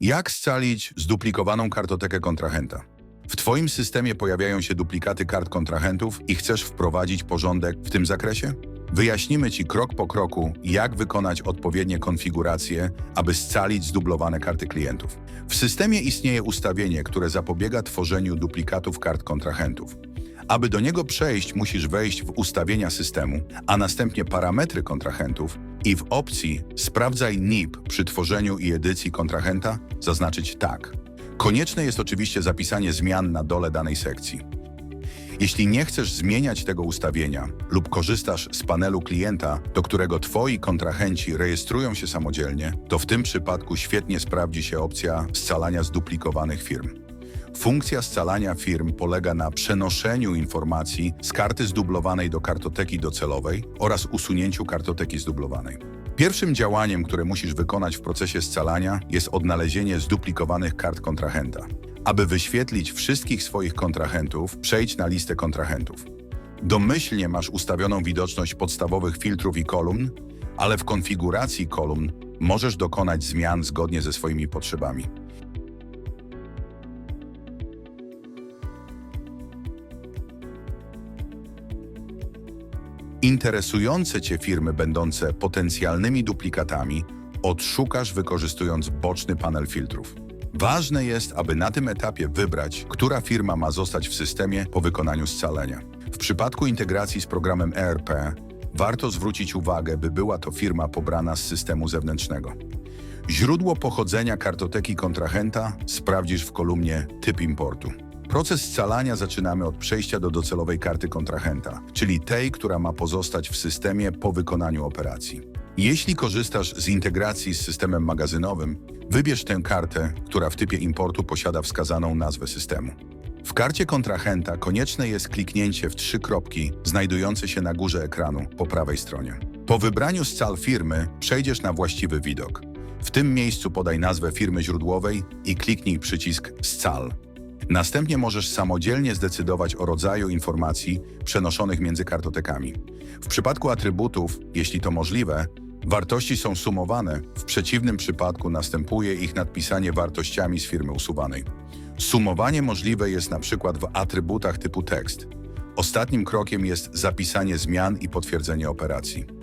Jak scalić zduplikowaną kartotekę kontrahenta? W Twoim systemie pojawiają się duplikaty kart kontrahentów i chcesz wprowadzić porządek w tym zakresie? Wyjaśnimy Ci krok po kroku, jak wykonać odpowiednie konfiguracje, aby scalić zdublowane karty klientów. W systemie istnieje ustawienie, które zapobiega tworzeniu duplikatów kart kontrahentów. Aby do niego przejść, musisz wejść w ustawienia systemu, a następnie parametry kontrahentów i w opcji Sprawdzaj NIP przy tworzeniu i edycji kontrahenta zaznaczyć tak. Konieczne jest oczywiście zapisanie zmian na dole danej sekcji. Jeśli nie chcesz zmieniać tego ustawienia lub korzystasz z panelu klienta, do którego Twoi kontrahenci rejestrują się samodzielnie, to w tym przypadku świetnie sprawdzi się opcja scalania zduplikowanych firm. Funkcja scalania firm polega na przenoszeniu informacji z karty zdublowanej do kartoteki docelowej oraz usunięciu kartoteki zdublowanej. Pierwszym działaniem, które musisz wykonać w procesie scalania jest odnalezienie zduplikowanych kart kontrahenta. Aby wyświetlić wszystkich swoich kontrahentów, przejdź na listę kontrahentów. Domyślnie masz ustawioną widoczność podstawowych filtrów i kolumn, ale w konfiguracji kolumn możesz dokonać zmian zgodnie ze swoimi potrzebami. Interesujące Cię firmy będące potencjalnymi duplikatami odszukasz wykorzystując boczny panel filtrów. Ważne jest, aby na tym etapie wybrać, która firma ma zostać w systemie po wykonaniu scalenia. W przypadku integracji z programem ERP warto zwrócić uwagę, by była to firma pobrana z systemu zewnętrznego. Źródło pochodzenia kartoteki kontrahenta sprawdzisz w kolumnie Typ importu. Proces scalania zaczynamy od przejścia do docelowej karty kontrahenta, czyli tej, która ma pozostać w systemie po wykonaniu operacji. Jeśli korzystasz z integracji z systemem magazynowym, wybierz tę kartę, która w typie importu posiada wskazaną nazwę systemu. W karcie kontrahenta konieczne jest kliknięcie w trzy kropki znajdujące się na górze ekranu po prawej stronie. Po wybraniu scal firmy przejdziesz na właściwy widok. W tym miejscu podaj nazwę firmy źródłowej i kliknij przycisk Scal. Następnie możesz samodzielnie zdecydować o rodzaju informacji przenoszonych między kartotekami. W przypadku atrybutów, jeśli to możliwe, wartości są sumowane, w przeciwnym przypadku następuje ich nadpisanie wartościami z firmy usuwanej. Sumowanie możliwe jest na przykład w atrybutach typu tekst. Ostatnim krokiem jest zapisanie zmian i potwierdzenie operacji.